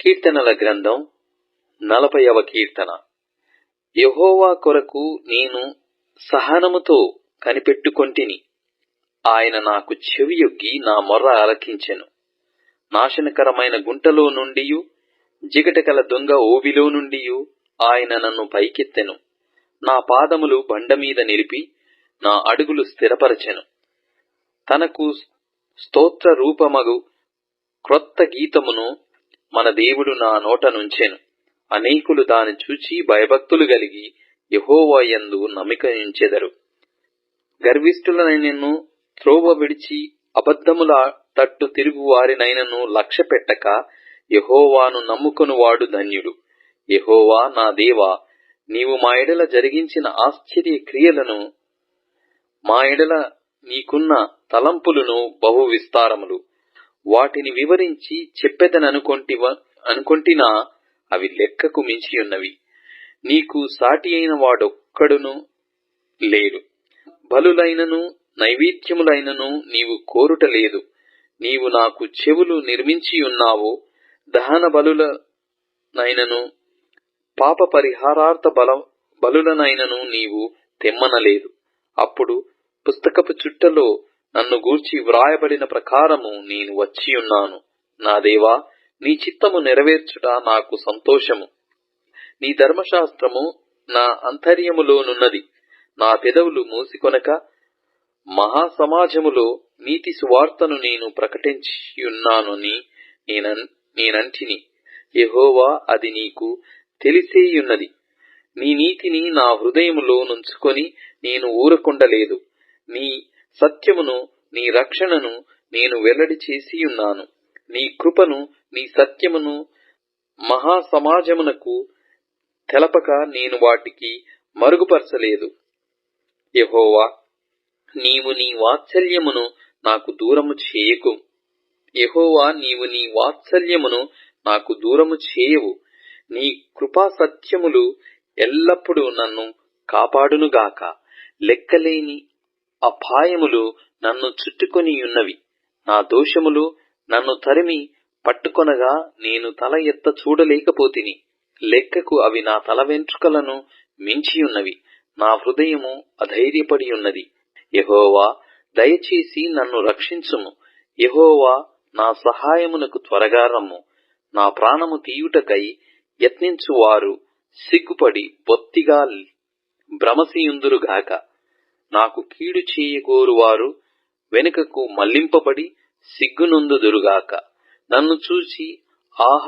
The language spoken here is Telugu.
కీర్తనల గ్రంథం నలభైవ కీర్తన. యహోవా కొరకు నేను సహనముతో కనిపెట్టుకొంటిని. ఆయన నాకు చెవియొగ్గి నా మొర్ర ఆలకించెను నాశనకరమైన గుంటలో నుండియు జిగటకల దొంగ ఓవిలో నుండియు ఆయన నన్ను పైకెత్తెను. నా పాదములు బండ మీద నిలిపి నా అడుగులు స్థిరపరచెను. తనకు స్తోత్ర రూపమగు క్రొత్త గీతమును మన దేవుడు నా నోట నుంచెను. అనేకులు దాని చూచి భయభక్తులు కలిగి యహోవాయందు నమ్మిక ఉంచెదరు నిన్ను త్రోవ విడిచి అబద్ధముల తట్టు తిరుగు వారినైనను లక్ష్య పెట్టక యెహోవాను నమ్ముకొనువాడు ధన్యుడు. యహోవా నా దేవా నీవు మా ఎడల జరిగించిన ఆశ్చర్య క్రియలను మా ఎడల నీకున్న తలంపులను బహు విస్తారములు. వాటిని వివరించి చెప్పెదననుకొంటివ అనుకొంటినా అవి లెక్కకు మించి ఉన్నవి నీకు సాటి అయిన వాడొక్కడును లేడు. బలులైనను నైవేద్యములైనను నీవు కోరుట లేదు. నీవు నాకు చెవులు నిర్మించియున్నావు. దహన బలులనైనను పాప పరిహారార్థ బల బలులనైనను నీవు తెమ్మనలేదు. అప్పుడు పుస్తకపు చుట్టలో నన్ను గూర్చి వ్రాయబడిన ప్రకారము నేను వచ్చియున్నాను నా దేవా నీ చిత్తము నెరవేర్చుట నాకు సంతోషము. నీ ధర్మశాస్త్రము నా అంతర్యములోనున్నది నా పెదవులు మూసికొనక మహాసమాజములో నీతి సువార్తను నేను ప్రకటించియున్నానని నేనంటిని. యహోవా అది నీకు తెలిసేయున్నది. నీ నీతిని నా హృదయములో నుంచుకొని నేను ఊరకుండలేదు. నీ సత్యమును నీ రక్షణను నేను వెల్లడి చేసియున్నాను నీ కృపను నీ సత్యమును మహాసమాజమునకు తెలపక నేను వాటికి మరుగుపరచలేదు. యహోవా నీవు నీ వాత్సల్యమును నాకు దూరము చేయకు. యహోవా నీవు నీ వాత్సల్యమును నాకు దూరము చేయవు. నీ కృపా సత్యములు ఎల్లప్పుడూ నన్ను కాపాడునుగాక. లెక్కలేని అపాయములు నన్ను చుట్టుకొని ఉన్నవి నా దోషములు నన్ను తరిమి పట్టుకొనగా నేను తల ఎత్త చూడలేకపోతిని. లెక్కకు అవి నా తల వెంట్రుకలను మించియున్నవి. నా హృదయము అధైర్యపడి ఉన్నది యహోవా దయచేసి నన్ను రక్షించుము. యహోవా నా సహాయమునకు త్వరగా రమ్ము. నా ప్రాణము తీయుటకై యత్నించువారు. సిగ్గుపడి బొత్తిగా భ్రమసియుందురుగాక నాకు కీడు చేయగోరువారు వెనుకకు మళ్ళింపబడి సిగ్గునొందుదురుగాక. నన్ను చూసి ఆహా